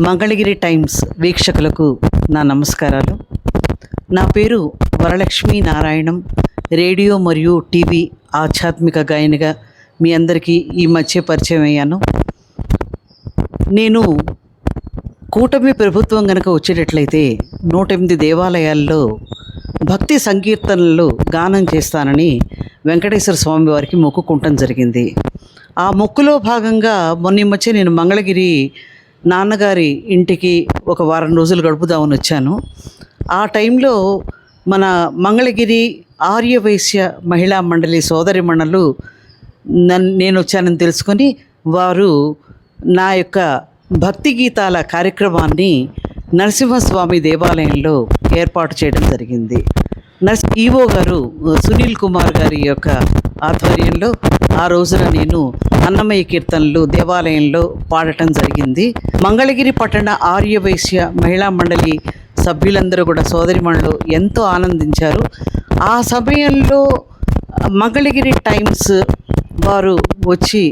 Mangalagiri times వీక్షకులకు నా నమస్కారాలు. నా పేరు వరలక్ష్మి నారాయణం రేడియో మరియు టీవీ ఆధ్యాత్మిక గాయనిగా మీ అందరికీ ఈ మధ్య పరిచయం అయ్యాను. నేను కూటమి ప్రభుత్వం గనక వచ్చేటట్లయితే నూట ఎనిమిది దేవాలయాల్లో భక్తి సంకీర్తనలు గానం చేస్తానని వెంకటేశ్వర స్వామి వారికి మొక్కుకుంటం జరిగింది. ఆ మొక్కులో భాగంగా మొన్న మధ్య నేను మంగళగిరి నాన్నగారి ఇంటికి ఒక వారం రోజులు గడుపుదామని వచ్చాను. ఆ టైంలో మన మంగళగిరి ఆర్యవైశ్య మహిళా మండలి సోదరి మండలు నన్ను నేను వచ్చానని తెలుసుకొని వారు నా యొక్క భక్తి గీతాల కార్యక్రమాన్ని నరసింహస్వామి దేవాలయంలో ఏర్పాటు చేయడం జరిగింది. నర్స్ ఈవో గారు సునీల్ కుమార్ గారి యొక్క ఆధ్వర్యంలో ఆ రోజున నేను అన్నమయ్య కీర్తనలు దేవాలయంలో పాడటం జరిగింది. మంగళగిరి పట్టణ ఆర్యవైశ్య మహిళా మండలి సభ్యులందరూ కూడా సోదరిమణులు ఎంతో ఆనందించారు. ఆ సమయంలో మంగళగిరి టైమ్స్ వారు వచ్చి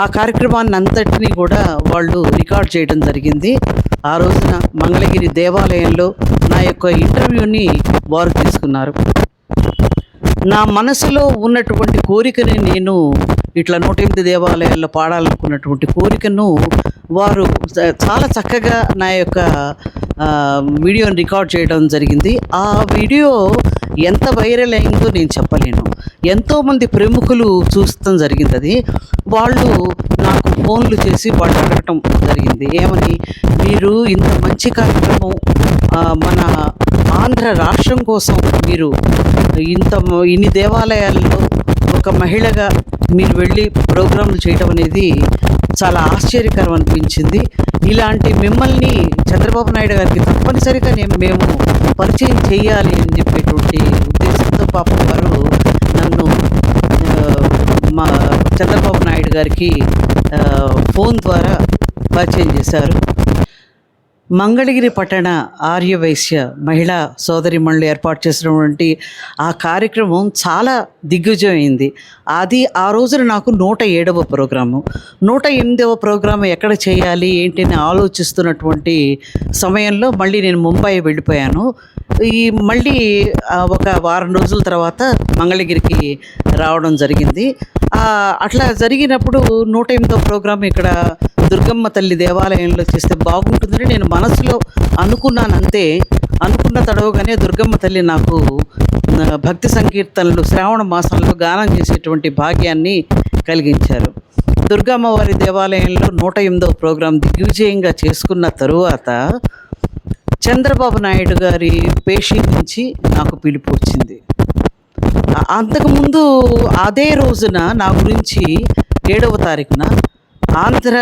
ఆ కార్యక్రమాన్ని అంతటినీ కూడా వాళ్ళు రికార్డ్ చేయడం జరిగింది. ఆ రోజున మంగళగిరి దేవాలయంలో నా యొక్క ఇంటర్వ్యూని వారు తీసుకున్నారు. నా మనసులో ఉన్నటువంటి కోరికని నేను ఇట్లా నూట ఎనిమిది దేవాలయాల్లో పాడాలనుకున్నటువంటి కోరికను వారు చాలా చక్కగా నా యొక్క వీడియోని రికార్డ్ చేయడం జరిగింది. ఆ వీడియో ఎంత వైరల్ అయిందో నేను చెప్పలేను. ఎంతోమంది ప్రముఖులు చూస్తాం జరిగింది అది. వాళ్ళు నాకు ఫోన్లు చేసి వాళ్ళు అడగటం జరిగింది. ఏమని? మీరు ఇంత మంచి కార్యక్రమం మన ఆంధ్ర రాష్ట్రం కోసం మీరు ఇంత ఇన్ని దేవాలయాల్లో ఒక మహిళగా మీరు వెళ్ళి ప్రోగ్రాంలు చేయడం అనేది చాలా ఆశ్చర్యకరం అనిపించింది. ఇలాంటి మిమ్మల్ని చంద్రబాబు నాయుడు గారికి తప్పనిసరిగా నేను మేము పరిచయం చేయాలి అని చెప్పేటువంటి ఉద్దేశంతో పాపం వారు నన్ను మా చంద్రబాబు నాయుడు గారికి ఫోన్ ద్వారా పరిచయం చేశారు. మంగళగిరి పట్టణ ఆర్యవైశ్య మహిళా సోదరిమణులు ఏర్పాటు చేసినటువంటి ఆ కార్యక్రమం చాలా దిగ్విజయమైంది అది ఆ రోజున నాకు నూట ఏడవ ప్రోగ్రాము. నూట ఎనిమిదవ ప్రోగ్రాము ఎక్కడ చేయాలి ఏంటి అని ఆలోచిస్తున్నటువంటి సమయంలో మళ్ళీ నేను ముంబై వెళ్ళిపోయాను. ఈ మళ్ళీ ఒక వారం రోజుల తర్వాత మంగళగిరికి రావడం జరిగింది. అట్లా జరిగినప్పుడు నూట ఎనిమిదో ప్రోగ్రాం ఇక్కడ దుర్గమ్మ తల్లి దేవాలయంలో చేస్తే బాగుంటుందని నేను మనసులో అనుకున్నాను అంతే అనుకున్న తడవగానే దుర్గమ్మ తల్లి నాకు భక్తి సంకీర్తనలు శ్రావణ మాసంలో గానం చేసేటువంటి భాగ్యాన్ని కలిగించారు. దుర్గమ్మవారి దేవాలయంలో నూట ఎనిమిదవ ప్రోగ్రాం దిగ్విజయంగా చేసుకున్న తరువాత చంద్రబాబు నాయుడు గారి పేషీ నుంచి నాకు పిలుపు వచ్చింది. అంతకుముందు అదే రోజున నా గురించి ఏడవ తారీఖున ఆంధ్ర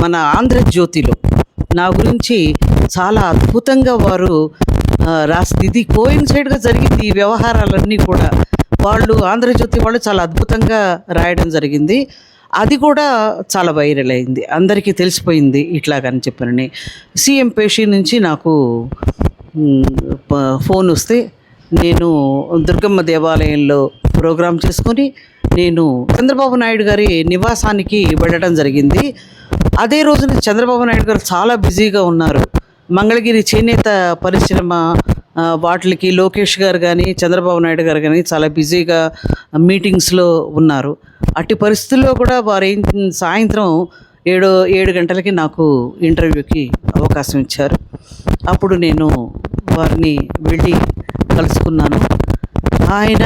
మన ఆంధ్రజ్యోతిలో నా గురించి చాలా అద్భుతంగా వారు ఆ, రాసి ఇది కోయిన్సైడ్గా జరిగింది ఈ వ్యవహారాలన్నీ కూడా. వాళ్ళు ఆంధ్రజ్యోతి వాళ్ళు చాలా అద్భుతంగా రాయడం జరిగింది. అది కూడా చాలా వైరల్ అయింది. అందరికీ తెలిసిపోయింది ఇట్లాగని చెప్పనని. సీఎం పేషీ నుంచి నాకు ఫోన్ వస్తే నేను దుర్గమ్మ దేవాలయంలో ప్రోగ్రాం చేసుకొని నేను చంద్రబాబు నాయుడు గారి నివాసానికి వెళ్ళడం జరిగింది. అదే రోజున చంద్రబాబు నాయుడు గారు చాలా బిజీగా ఉన్నారు. మంగళగిరి చేనేత పరిశ్రమ వాటికి లోకేష్ గారు కానీ చంద్రబాబు నాయుడు గారు కానీ చాలా బిజీగా మీటింగ్స్లో ఉన్నారు. అట్టి పరిస్థితుల్లో కూడా వారు సాయంత్రం ఏడు ఏడు గంటలకి నాకు ఇంటర్వ్యూకి అవకాశం ఇచ్చారు. అప్పుడు నేను వారిని వెళ్ళి కలుసుకున్నాను. ఆయన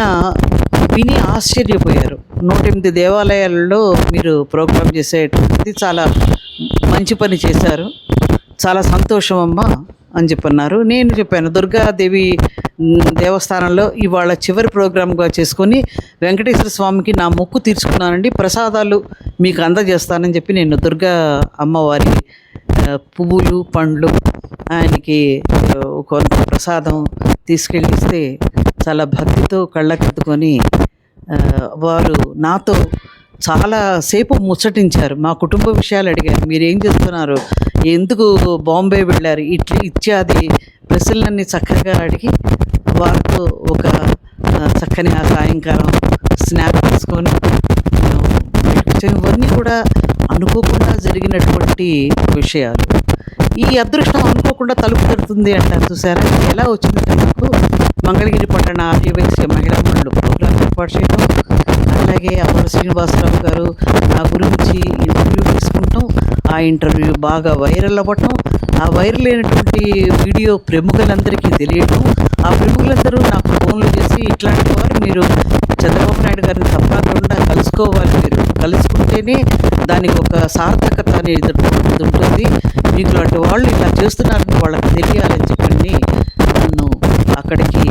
విని ఆశ్చర్యపోయారు. నూట ఎనిమిది దేవాలయాలలో మీరు ప్రోగ్రాం చేసేటువంటిది చాలా మంచి పని చేశారు. చాలా సంతోషం అమ్మా అని చెప్పన్నారు. నేను చెప్పాను దుర్గాదేవి దేవస్థానంలో ఇవాళ చివరి ప్రోగ్రామ్గా చేసుకొని వెంకటేశ్వర స్వామికి నా మొక్కు తీర్చుకున్నానండి ప్రసాదాలు మీకు అందజేస్తానని చెప్పి నేను దుర్గా అమ్మవారి పువ్వులు పండ్లు ఆయనకి కొంత ప్రసాదం తీసుకెళ్ళిస్తే చాలా భక్తితో కళ్ళకెత్తుకొని వారు నాతో చాలా సేపు ముచ్చటించారు. మా కుటుంబ విషయాలు అడిగారు. మీరు ఏం చేస్తున్నారు? ఎందుకు బాంబే వెళ్ళారు? ఇట్లా ఇత్యాది ప్రశ్నలన్నీ చక్కగా అడిగి వారితో ఒక చక్కని ఆ సాయంకాలం స్నాప్ తీసుకొని ఇవన్నీ కూడా అనుకోకుండా జరిగినటువంటి విషయాలు. ఈ అదృష్టం అనుకోకుండా తలుపు తడుతుంది అంటారు. చూసారా? ఎలా వచ్చిందంటే నాకు మంగళగిరి పట్టణ ఆర్యవైశ్య మహిళా మండలి ఏర్పాటు చేయడం అలాగే అమర శ్రీనివాసరావు గారు నా గురించి ఇంటర్వ్యూ తీసుకుంటాం ఆ ఇంటర్వ్యూ బాగా వైరల్ అవ్వటం ఆ వైరల్ అయినటువంటి వీడియో ప్రముఖులందరికీ తెలియటం ఆ ప్రముఖులందరూ నాకు ఫోన్లు చేసి ఇట్లాంటి వారు మీరు చంద్రబాబు నాయుడు గారిని తప్పకుండా కలుసుకోవాలి మీరు. కలుసుకుంటేనే దానికి ఒక సార్థకత అనేది ఉంటుంది మీకు లాంటి వాళ్ళు ఇలా చేస్తున్నారని వాళ్ళకి తెలియాలని చెప్పి నన్ను అక్కడికి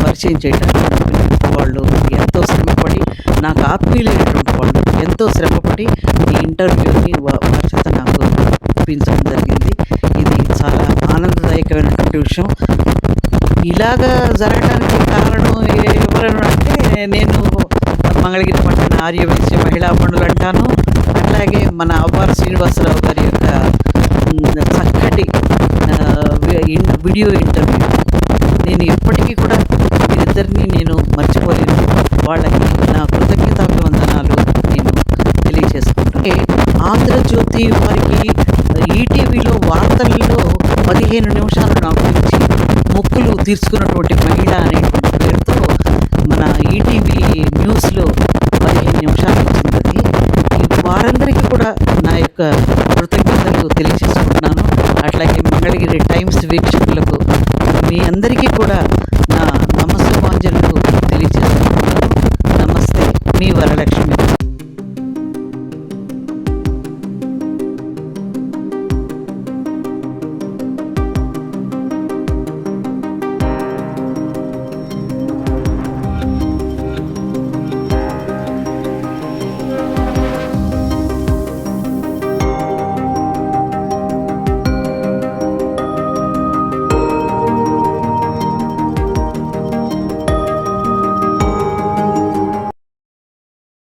పరిచయం చేయడానికి వాళ్ళు ఎంతో శ్రమపడి నాకు ఆత్మీయులైనటువంటి వాళ్ళు ఎంతో శ్రమపడి ఈ ఇంటర్వ్యూని వా- వారి చేత నాకు ఇప్పించడం జరిగింది. ఇది చాలా ఆనందదాయకమైనటువంటి విషయం. ఇలాగా జరగడానికి కారణం ఎవరైనా అంటే నేను మంగళగిరి పట్టణ ఆర్యవైశ్య మహిళా పనులు అంటాను. అట్లాగే మన అవ్వార శ్రీనివాసరావు గారి యొక్క చక్కటి వీడియో ఇంటర్వ్యూ. నేను ఎప్పటికీ కూడా వీరిద్దరిని పదిహేను నిమిషాలు నాకు ఇచ్చి మొక్కులు తీర్చుకున్నటువంటి మహిళ అనేటువంటి పేరుతో మన ఈటీవీ న్యూస్లో పదిహేను నిమిషాలు వచ్చింది వారందరికీ కూడా నా యొక్క కృతజ్ఞతలు తెలియజేసుకుంటున్నాను. అట్లాగే మంగళగిరి టైమ్స్ వీక్షకులకు మీ అందరికీ కూడా